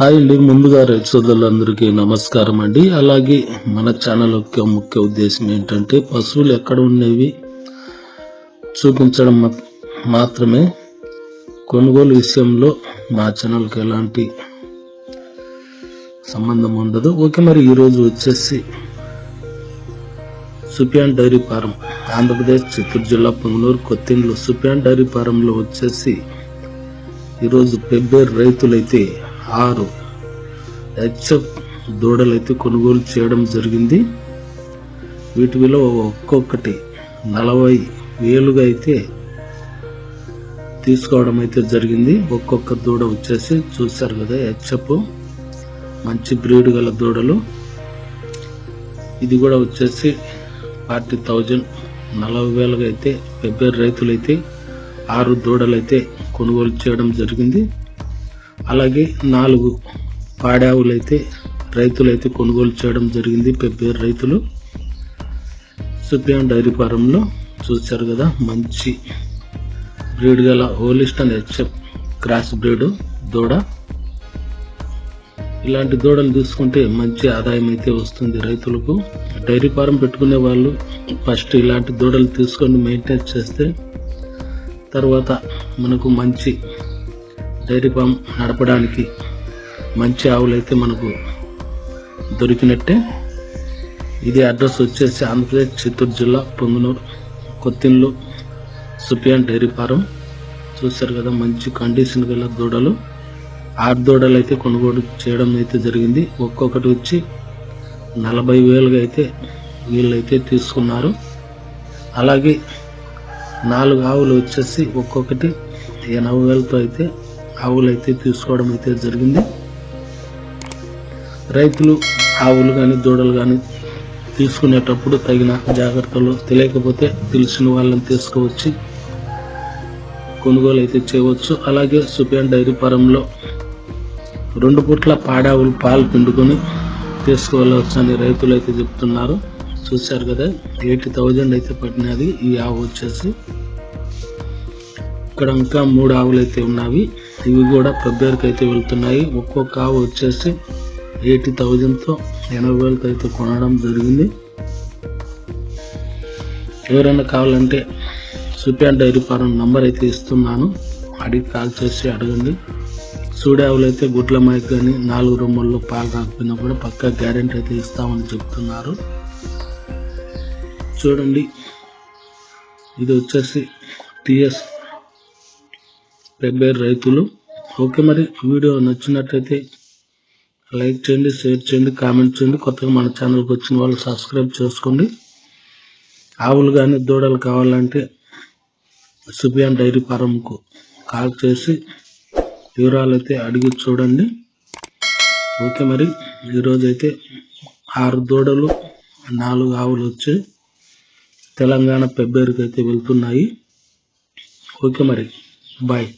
Hi అండి. ముందుగా రైతు సోదరులందరికీ నమస్కారం అండి. అలాగే మన ఛానల్ యొక్క ముఖ్య ఉద్దేశం ఏంటంటే పశువులు ఎక్కడ ఉండేవి చూపించడం మాత్రమే. కొనుగోలు విషయంలో మా ఛానల్కి ఎలాంటి సంబంధం ఉండదు. ఓకే మరి ఈరోజు వచ్చేసి సుపియాన్ డైరీ ఫారం ఆంధ్రప్రదేశ్ చిత్తూరు జిల్లా పొంగనూరు కొత్తిండ్లు. సుపియాన్ డైరీ ఫారంలో వచ్చేసి ఈరోజు పెబ్బేరు రైతులైతే ఆరు. హెచ్ఎఫ్ దూడలైతే కొనుగోలు చేయడం జరిగింది. వీటి విలువ ఒక్కొక్కటి నలభై వేలుగా అయితే తీసుకోవడం అయితే జరిగింది. ఒక్కొక్క దూడ వచ్చేసి చూశారు కదా హెచ్ఎఫ్. మంచి బ్రీడ్ గల దూడలు. ఇది కూడా వచ్చేసి ఫార్టీ థౌజండ్ నలభై వేలుగా అయితే పెబ్బేరు రైతులైతే ఆరు దూడలైతే కొనుగోలు చేయడం జరిగింది. అలాగే నాలుగు పాడావులైతే రైతులైతే కొనుగోలు చేయడం జరిగింది. పెబ్బేరు రైతులు. సుప్రియం డైరీ ఫారంలో చూశారు కదా మంచి బ్రీడ్ గల హోలిస్టన్ హెచ్ఎఫ్ క్రాస్ బ్రీడ్ దూడ. ఇలాంటి దూడలు తీసుకుంటే మంచి ఆదాయం అయితే వస్తుంది రైతులకు. డైరీ ఫారం పెట్టుకునే వాళ్ళు ఫస్ట్ ఇలాంటి దూడలు తీసుకొని మెయింటైన్ చేస్తే తర్వాత మనకు మంచి డైరీ ఫామ్ నడపడానికి మంచి ఆవులు అయితే మనకు దొరికినట్టే. ఇది అడ్రస్ వచ్చేసి ఆంధ్రప్రదేశ్ చిత్తూరు జిల్లా పొంగునూరు కొత్తిన్లు సుపియాన్ డైరీ ఫారం. చూశారు కదా మంచి కండిషన్ గల దూడలు. ఆరు దూడలు అయితే కొనుగోలు చేయడం అయితే జరిగింది. ఒక్కొక్కటి వచ్చి నలభై వేలుగా అయితే వీళ్ళైతే తీసుకున్నారు. అలాగే నాలుగు ఆవులు వచ్చేసి ఒక్కొక్కటి ఎనభై వేలతో అయితే ఆవులు అయితే తీసుకోవడం అయితే జరిగింది. రైతులు ఆవులు కానీ దూడలు కానీ తీసుకునేటప్పుడు తగిన జాగ్రత్తలు తెలియకపోతే తెలిసిన వాళ్ళని తీసుకువచ్చి కొనుగోలు అయితే చేయవచ్చు. అలాగే సుపియాన్ డైరీ ఫారంలో రెండు పూట్ల పాడావులు పాలు పిండుకొని తీసుకువెళ్ళవచ్చు అని రైతులు అయితే చెప్తున్నారు. చూశారు కదా ఎయిటీ థౌజండ్ అయితే పడినది ఈ ఆవు వచ్చేసి. ఇక్కడ ఇంకా మూడు ఆవులు అయితే ఉన్నవి. ఇవి కూడా ఫిబ్రవరికి అయితే వెళ్తున్నాయి. ఒక్కొక్క ఆవు వచ్చేసి ఎయిటీ థౌజండ్తో ఎనభై వేలతో అయితే కొనడం జరిగింది. ఎవరైనా కావాలంటే సుప్యాన్ డైరీ ఫారం నంబర్ అయితే ఇస్తున్నాను. అడిగి కాల్ చేసి అడగండి. సూడావులు ఆవులు అయితే గుడ్ల మైక్ కానీ నాలుగు రూముల్లో పాలు రాకపోయినా కూడా పక్కా గ్యారెంటీ అయితే ఇస్తామని చెప్తున్నారు. చూడండి. ఇది వచ్చేసి టిఎస్ పెబ్బేరు రైతులు. ఓకే మరి వీడియో నచ్చినట్లయితే లైక్ చేయండి షేర్ చేయండి కామెంట్ చేయండి. కొత్తగా మన ఛానల్కి వచ్చిన వాళ్ళు సబ్స్క్రైబ్ చేసుకోండి. ఆవులు కానీ దూడలు కావాలంటే సుబియాన్ డైరీ ఫారంకు కాల్ చేసి వివరాలు అయితే అడిగి చూడండి. ఓకే మరి ఈరోజైతే ఆరు దూడలు నాలుగు ఆవులు వచ్చి తెలంగాణ పెబ్బేరుకి అయితే వెళ్తున్నాయి. ఓకే మరి. బాయ్